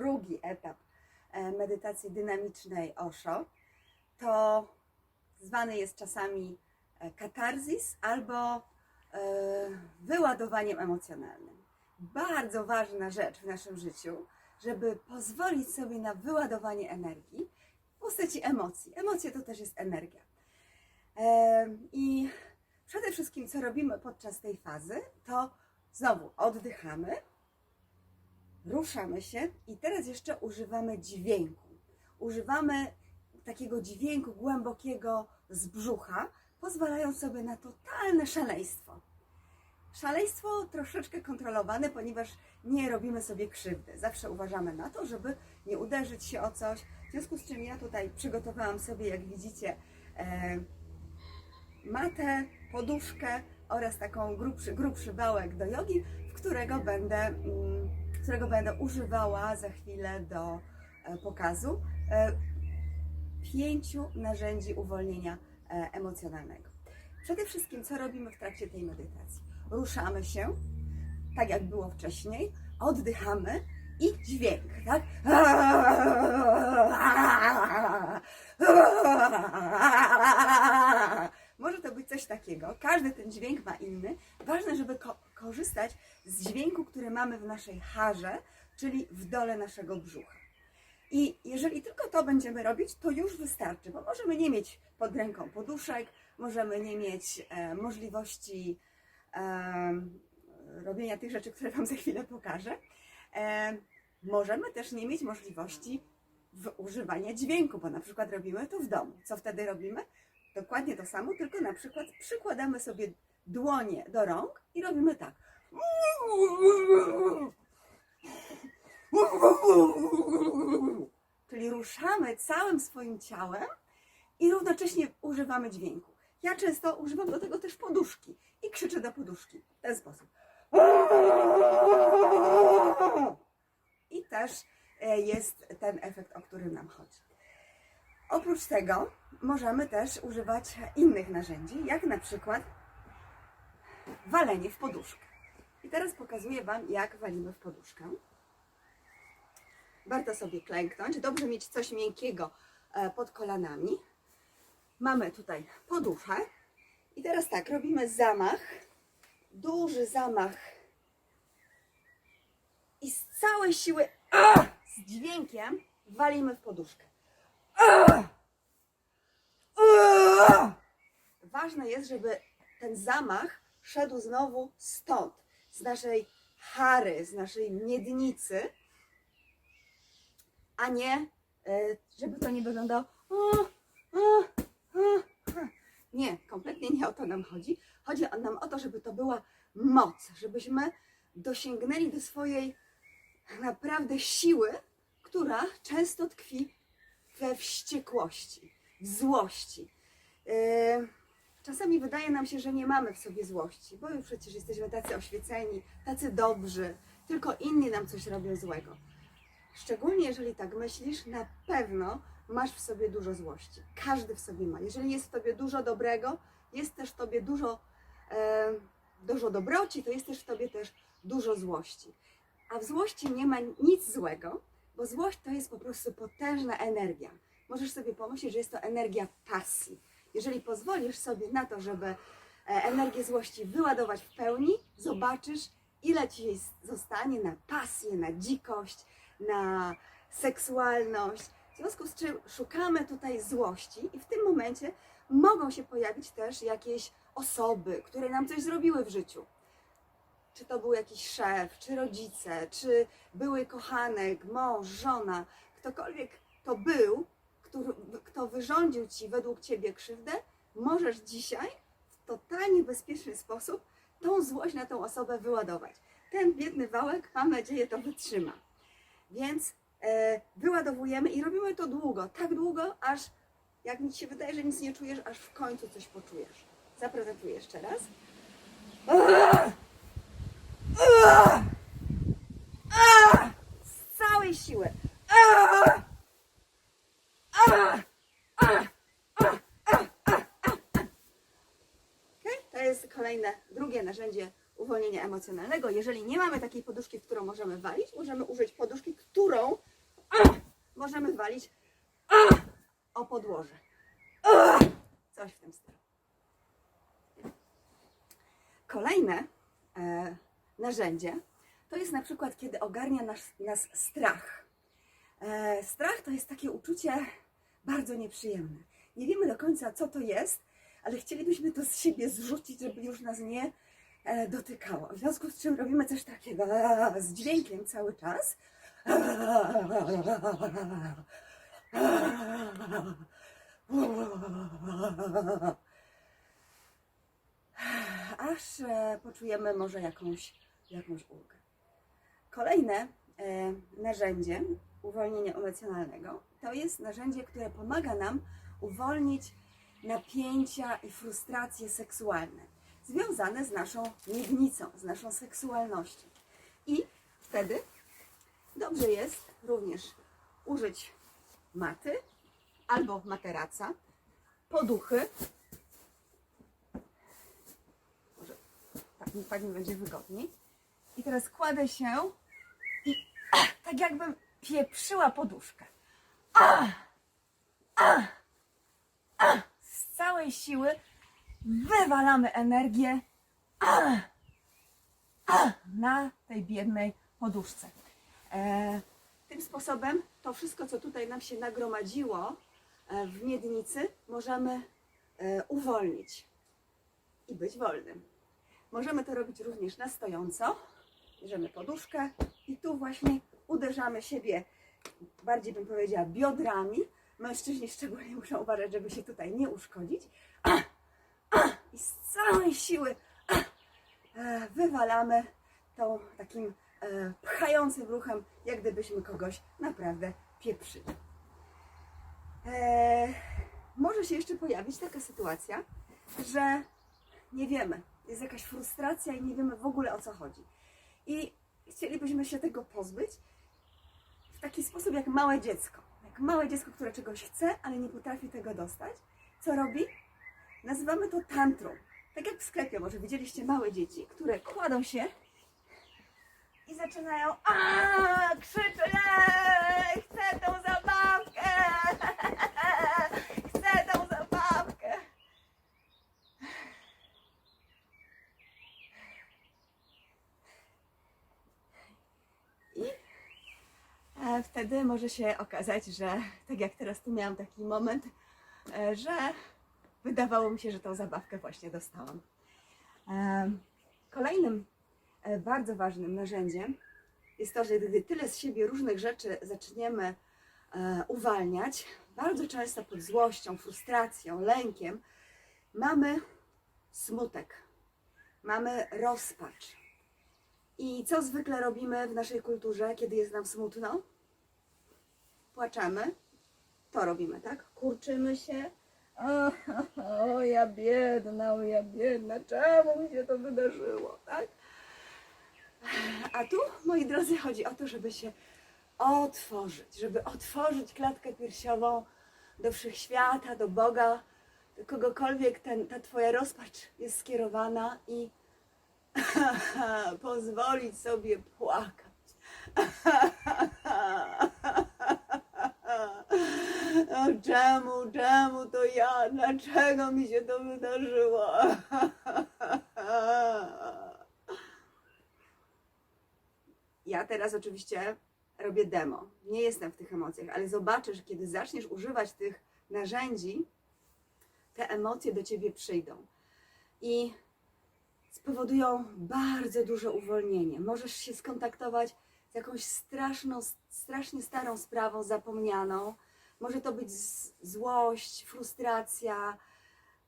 drugi etap e, medytacji dynamicznej Osho, to zwany jest czasami e, katarzis albo e, wyładowaniem emocjonalnym. Bardzo ważna rzecz w naszym życiu, żeby pozwolić sobie na wyładowanie energii w postaci emocji. Emocje to też jest energia. I przede wszystkim, co robimy podczas tej fazy, to znowu oddychamy, ruszamy się i teraz jeszcze używamy dźwięku. Używamy takiego dźwięku głębokiego z brzucha, pozwalając sobie na totalne szaleństwo. Szaleństwo troszeczkę kontrolowane, ponieważ nie robimy sobie krzywdy. Zawsze uważamy na to, żeby nie uderzyć się o coś. W związku z czym ja tutaj przygotowałam sobie, jak widzicie, e, matę, poduszkę oraz taką grubszy, grubszy do jogi, w którego będę, mm, którego będę używała za chwilę do e, pokazu e, pięciu narzędzi uwolnienia e, emocjonalnego. Przede wszystkim, co robimy w trakcie tej medytacji? Ruszamy się, tak jak było wcześniej, oddychamy i dźwięk, tak? Może to być coś takiego. Każdy ten dźwięk ma inny. Ważne, żeby ko- korzystać z dźwięku, który mamy w naszej harze, czyli w dole naszego brzucha. I jeżeli tylko to będziemy robić, to już wystarczy, bo możemy nie mieć pod ręką poduszek, możemy nie mieć e, możliwości e, robienia tych rzeczy, które Wam za chwilę pokażę. E, możemy też nie mieć możliwości używania dźwięku, bo na przykład robimy to w domu. Co wtedy robimy? Dokładnie to samo, tylko na przykład przykładamy sobie dłonie do rąk i robimy tak. Czyli ruszamy całym swoim ciałem i równocześnie używamy dźwięku. Ja często używam do tego też poduszki i krzyczę do poduszki w ten sposób. I też e, jest ten efekt, o który nam chodzi. Oprócz tego możemy też używać innych narzędzi, jak na przykład walenie w poduszkę. I teraz pokazuję Wam, jak walimy w poduszkę. Warto sobie klęknąć. Dobrze mieć coś miękkiego e, pod kolanami. Mamy tutaj poduchę. I teraz tak, robimy zamach. Duży zamach. I z całej siły, z dźwiękiem, walimy w poduszkę. Ważne jest, żeby ten zamach szedł znowu stąd, z naszej chary, z naszej miednicy, a nie, e, żeby to nie wyglądało. Nie, kompletnie nie o to nam chodzi. Chodzi nam o to, żeby to była moc, żebyśmy dosięgnęli do swojej naprawdę siły, która często tkwi we wściekłości, w złości. E, Czasami wydaje nam się, że nie mamy w sobie złości, bo już przecież jesteśmy tacy oświeceni, tacy dobrzy, tylko inni nam coś robią złego. Szczególnie jeżeli tak myślisz, na pewno masz w sobie dużo złości. Każdy w sobie ma. Jeżeli jest w tobie dużo dobrego, jest też w tobie dużo, e, dużo dobroci, to jest też w tobie też dużo złości. A w złości nie ma nic złego, bo złość to jest po prostu potężna energia. Możesz sobie pomyśleć, że jest to energia pasji. Jeżeli pozwolisz sobie na to, żeby e, energię złości wyładować w pełni, zobaczysz, ile ci jej zostanie na pasję, na dzikość, na seksualność. W związku z czym szukamy tutaj złości i w tym momencie mogą się pojawić też jakieś osoby, które nam coś zrobiły w życiu. Czy to był jakiś szef, czy rodzice, czy były kochanek, mąż, żona, ktokolwiek to był, który, kto wyrządził ci według ciebie krzywdę, możesz dzisiaj w totalnie bezpieczny sposób tą złość na tą osobę wyładować. Ten biedny wałek, mam nadzieję, to wytrzyma. Więc e, wyładowujemy i robimy to długo, tak długo, aż jak mi się wydaje, że nic nie czujesz, aż w końcu coś poczujesz. Zaprezentuję jeszcze raz. Z całej siły. Okay? To jest kolejne, drugie narzędzie uwolnienia. emocjonalnego. Jeżeli nie mamy takiej poduszki, w którą możemy walić, możemy użyć poduszki, którą możemy walić o podłoże. Coś w tym stylu. Kolejne e, narzędzie to jest na przykład, kiedy ogarnia nas, nas strach. E, strach to jest takie uczucie bardzo nieprzyjemne. Nie wiemy do końca, co to jest, ale chcielibyśmy to z siebie zrzucić, żeby już nas nie e, dotykało. W związku z czym robimy coś takiego z dźwiękiem cały czas. Aż e, poczujemy może jakąś, jakąś ulgę. Kolejne e, narzędzie uwolnienia emocjonalnego to jest narzędzie, które pomaga nam uwolnić napięcia i frustracje seksualne związane z naszą miednicą, z naszą seksualnością. I wtedy dobrze jest również użyć maty albo materaca, poduchy. Może tak mi, tak mi będzie wygodniej. I teraz kładę się i ah, tak jakbym pieprzyła poduszkę. Ah, ah, ah. Z całej siły wywalamy energię ah, ah, na tej biednej poduszce. E, tym sposobem to wszystko, co tutaj nam się nagromadziło e, w miednicy, możemy e, uwolnić i być wolnym. Możemy to robić również na stojąco. Bierzemy poduszkę i tu właśnie uderzamy siebie, bardziej bym powiedziała, biodrami. Mężczyźni szczególnie muszą uważać, żeby się tutaj nie uszkodzić. I z całej siły e, wywalamy tą takim e, pchającym ruchem, jak gdybyśmy kogoś naprawdę pieprzyli. E, może się jeszcze pojawić taka sytuacja, że nie wiemy, jest jakaś frustracja i nie wiemy w ogóle o co chodzi. I chcielibyśmy się tego pozbyć w taki sposób jak małe dziecko. Jak małe dziecko, które czegoś chce, ale nie potrafi tego dostać. Co robi? Nazywamy to tantrum. Tak jak w sklepie, może widzieliście małe dzieci, które kładą się i zaczynają a krzyczą, "Ej, chcę tą zabawkę, chcę tą zabawkę. I e, wtedy może się okazać, że tak jak teraz tu miałam taki moment, e, że wydawało mi się, że tą zabawkę właśnie dostałam. E, Kolejnym e, bardzo ważnym narzędziem jest to, że gdy tyle z siebie różnych rzeczy zaczniemy uwalniać, bardzo często pod złością, frustracją, lękiem, mamy smutek, mamy rozpacz. I co zwykle robimy w naszej kulturze, kiedy jest nam smutno? Płaczemy. To robimy, tak? Kurczymy się. O, o, ja biedna, o ja biedna, czemu mi się to wydarzyło, tak? A tu, moi drodzy, chodzi o to, żeby się otworzyć, żeby otworzyć klatkę piersiową do wszechświata, do Boga, do kogokolwiek ten, ta Twoja rozpacz jest skierowana i pozwolić sobie płakać. Czemu, czemu to ja? Dlaczego mi się to wydarzyło? Ja teraz oczywiście robię demo. Nie jestem w tych emocjach, ale zobaczę, że kiedy zaczniesz używać tych narzędzi, te emocje do ciebie przyjdą i spowodują bardzo duże uwolnienie. Możesz się skontaktować z jakąś straszną, strasznie starą sprawą zapomnianą. Może to być złość, frustracja,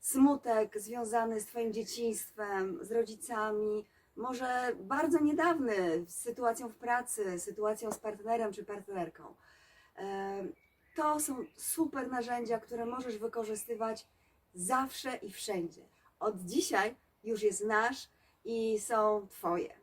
smutek związany z Twoim dzieciństwem, z rodzicami, może bardzo niedawny, z sytuacją w pracy, sytuacją z partnerem czy partnerką. Em, To są super narzędzia, które możesz wykorzystywać zawsze i wszędzie. Od dzisiaj już jest nasz i są Twoje.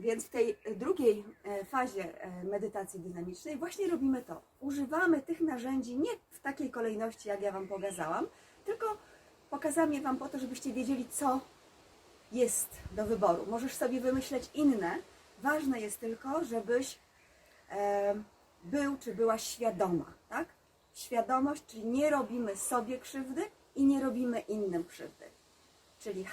Więc w tej drugiej e, fazie e, medytacji dynamicznej właśnie robimy to. Używamy tych narzędzi nie w takiej kolejności, jak ja Wam pokazałam, tylko pokazałam je Wam po to, żebyście wiedzieli, co jest do wyboru. Możesz sobie wymyśleć inne. Ważne jest tylko, żebyś e, był czy była świadoma, tak? Świadomość, czyli nie robimy sobie krzywdy i nie robimy innym krzywdy. Czyli